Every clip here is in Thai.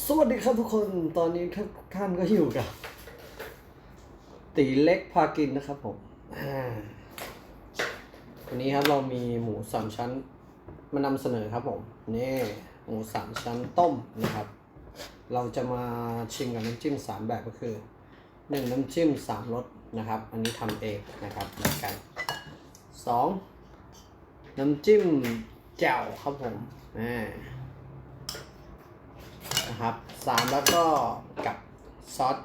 สวัสดีครับทุกคน ตอนนี้ทุกท่านก็อยู่กับ ตีเล็กพากินนะครับผมอันนี้ครับเรามีหมูสามชั้น มานำเสนอครับผม นี่หมูสามชั้นต้มนะครับ เราจะมาชิมกับน้ำจิ้มสามแบบก็คือหนึ่งน้ำจิ้มสามรสนะครับ อันนี้ทำเองนะครับเหมือนกันสองน้ำจิ้มแจ่วครับผมอ่า นะครับสามแล้วก็กับซอส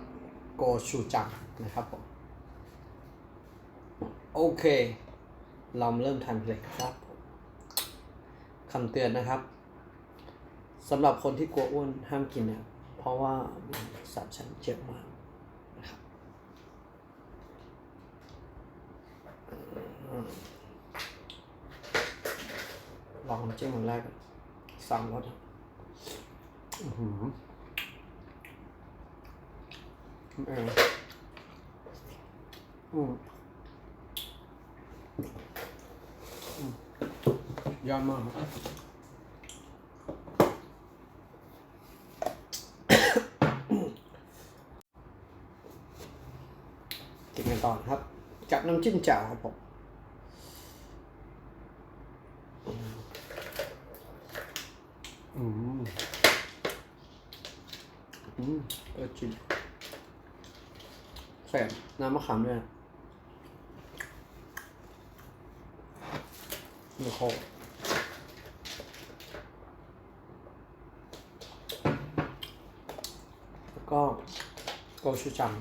โกชูจังนะครับผมโอเค เรามาเริ่มทานเลยครับคำเตือนนะครับสำหรับคนที่กลัวอ้วนห้ามกินนะเพราะว่ามันสารชั้นเยอะมากนะครับอืมลองน้ำจิ้มคนแรกสามรส เอออืมอืมยอดมากครับกินกันต่อนครับ กับน้ำจิ้มแจ่วครับผมอืม อืมเออจริงใส่น้ำมะขามด้วยนะมีโคแล้วก็โกชูจัง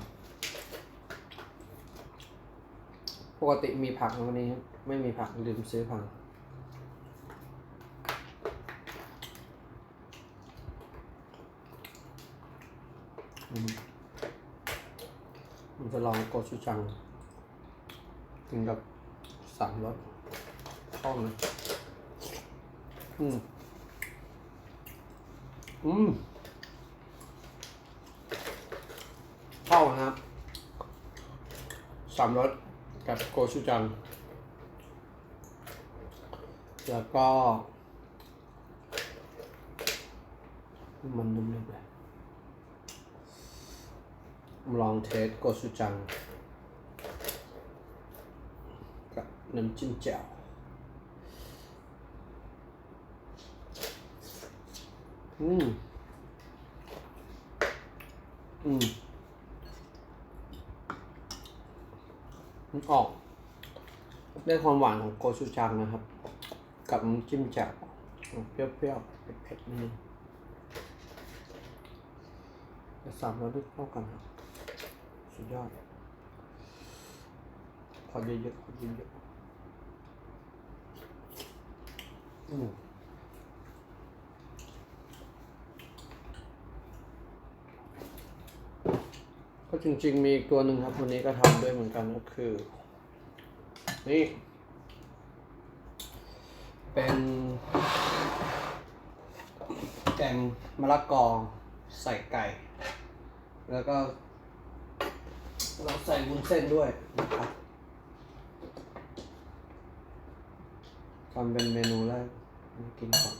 ปกติมีผักวันนี้ ไม่มีผักลืมซื้อผัก มันจะลองโกชูจังกินกับสามรสข้าเลยอืม อืมเข้านะครับสามรสกับโกชูจัง แล้วก็ มันนุ่มๆเลย ลองเทสโกชูจัง กับน้ำจิ้มแจ่วอืม อืมมันออกได้ความหวานของโกชูจังนะครับ กับน้ำจิ้มแจ่วเปรี้ยวๆเผ็ดๆนิดนึงแต่สามรสด้วยเข้ากันครับ สุดยอดขอเยอะๆขอเยอะๆอืมก็จริงๆมีอีกตัวหนึ่งครับวันนี้ก็ทำด้วยเหมือนกันก็คือ นี่ เป็นแกงมะละกอใส่ไก่ แล้วก็ เราใส่วุ้นเส้นด้วยนะครับทำเป็นเมนูแรกมากินก่อน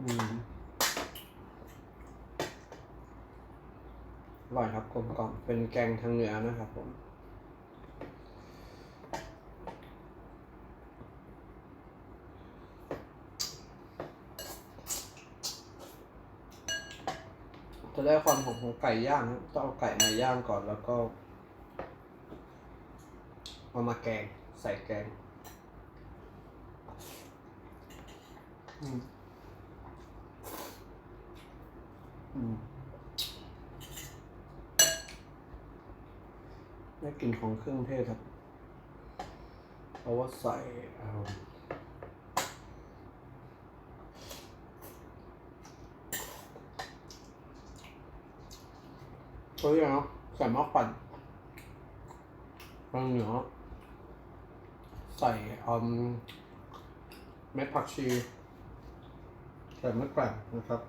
อืมอร่อยครับกลมกล่อมเป็นแกงทางเหนือนะครับผม จะได้ความหอมของไก่ย่างต้องเอาไก่มาย่างก่อนแล้วก็เอามาแกงใส่แกงอืมอืมได้กลิ่นของเครื่องเทศครับเพราะว่าใส่อ่อ เขาเรียกเนะใส่มะปั่นบางเหนียวใส่อมเม็ดผักชีใส่มะกรูดนะครับ